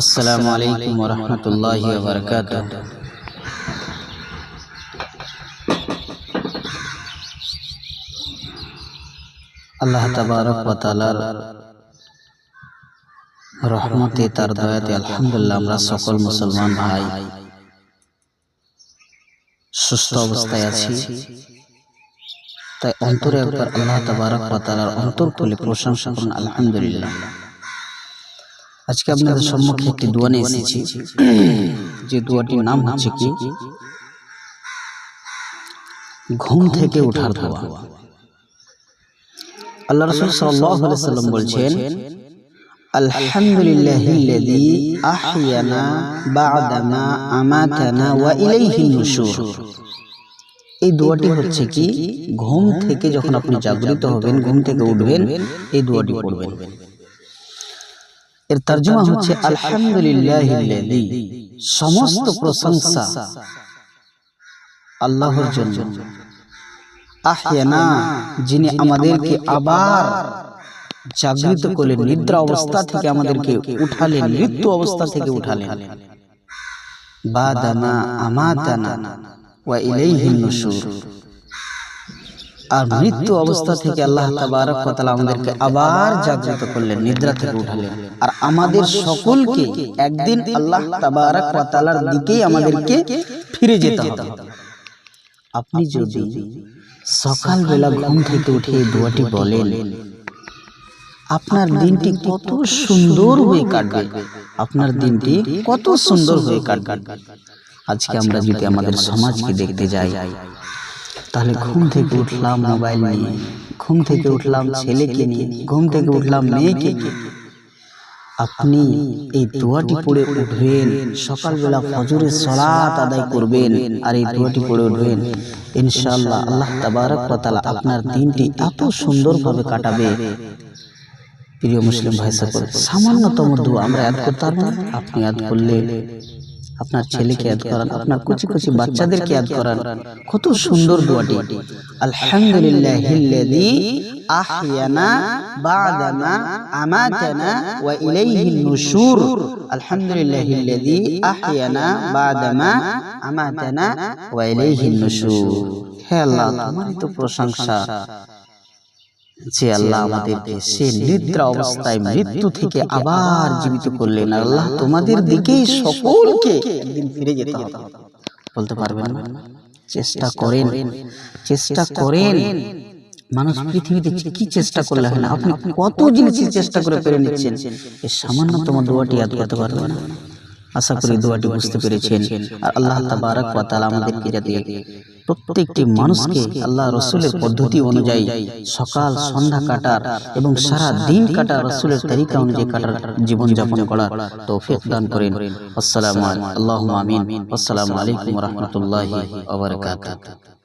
আসসালামু আলাইকুম রহমতুল্লাহ বরকাত আল্লাহ ওয়া রহমতে তার দয়াতে আলহামদুলিল্লাহ আমরা সকল মুসলমান ভাই সুস্থ অবস্থায় আছি। তাই অন্তরে একবার আল্লাহ তাবারক ওয়া তাআলার অন্তর খুলে প্রশংসা করুন, আলহামদুলিল্লাহ। আজকে আপনাদের সম্মুখে একটি দোয়া নিয়ে এসেছি। যে দোয়াটির নাম হচ্ছে কি? ঘুম থেকে ওঠার দোয়া। আল্লাহ রাসূল সাল্লাল্লাহু আলাইহি সাল্লাম বলছেন আলহামদুলিল্লাহিল্লাযী আহইয়ানা বা'দামা আমাতানা ওয়া ইলাইহিন নুশুর। এই দোয়াটি হচ্ছে কি? ঘুম থেকে যখন আপনি জাগরিত হবেন ঘুম থেকে উঠবেন এই দোয়াটি পড়বেন। এর তর্জমা হচ্ছে আলহামদুলিল্লাহিল্লাযী সমস্ত প্রশংসা আল্লাহর জন্য। আহয়ানা যিনি আমাদেরকে আবার জাগৃত করলেন নিদ্রা অবস্থা থেকে আমাদেরকে উঠালেন মৃত্যু অবস্থা থেকে উঠালেন। বাদামা আমাতানা। ওয়া ইলাইহিন নুশুর। আর মৃত্যু অবস্থা থেকে আল্লাহ আমাদেরকে আবার জাগ্রত করলেন নিদ্রা থেকে উঠালেন। আর আমাদের সকলকে একদিন আল্লাহ তাবারক ওয়া তাআলার দিকেই আমাদেরকে ফিরে যেতে হবে। আপনি যদি সকালবেলা ঘুম থেকে উঠে দোয়াটি বলেন আপনার দিনটি কত সুন্দর হয়ে কাটবে। আপনার দিনটি কত সুন্দর হয়ে কাটবে। আজকে আমরা যদি আমাদের সমাজকে দেখতে যাই তাহলে ঘুম থেকে উঠলাম মোবাইল নিয়ে। ঘুম থেকে উঠলাম ছেলেকে নিয়ে। ঘুম থেকে উঠলাম মেয়েকে নিয়ে। আপনি এই দোয়াটি পড়ে উঠবেন। সকালবেলা ফজরের সলাত আদায় করবেন আর এই দোয়াটি পড়ে উঠবেন। ইনশাআল্লাহ আল্লাহ তাবারক ওয়া তাআলা আপনার দিনটি এত সুন্দরভাবে কাটাবে। প্রিয় মুসলিম ভাই সকল সামান্যতম দোয়া আমরা অ্যাড করতে পারব আপনি অ্যাড করলে আপনার ছেলেকে অ্যাড করান আপনার কুচি কুচি বাচ্চাদেরকে অ্যাড করান। কত সুন্দর দোয়াটি আলহামদুলিল্লাহিল্লাযী আহয়ানা বা'দামা আমাতানা ওয়া ইলাইহিন নুশুর। আলহামদুলিল্লাহিল্লাযী আহয়ানা বা'দামা আমাতানা ওয়া ইলাইহিন নুশুর। হে আল্লাহ তোমারই তো প্রশংসা। যে আল্লাহ আমাদেরকে সে নিদ্রা অবস্থায় মৃত্যু থেকে আবার জীবিত করলেন আল্লাহ। তোমাদের দিকেই সকলকে একদিন ফিরে যেতে হবে। বলতে পারবেন না? চেষ্টা করেন। চেষ্টা করেন। মানুষ পৃথিবীতে কি চেষ্টা করলে হয় না? আপনি কত জিনিস চেষ্টা করে পেরে নিচ্ছেন? এই সামান্যতম দোয়াটি ইয়াদ করতে পারবেন না। আশা করি দোয়াটি বুঝতে পেরেছেন। আর আল্লাহ তাবারক ওয়া তাআলা আমাদেরকে যাতে প্রত্যেকটি মানুষকে আল্লাহ রসুলের পদ্ধতি অনুযায়ী সকাল সন্ধ্যা কাটার এবং সারা দিন কাটার রসুলের তরিকা অনুযায়ী কাটার জীবন যাপন করার তৌফিক দান করেন। আসসালামু আলাইকুম আল্লাহুম্মা আমিন আসসালামু আলাইকুম ওয়া রাহমাতুল্লাহি ওয়া বারাকাতুহু।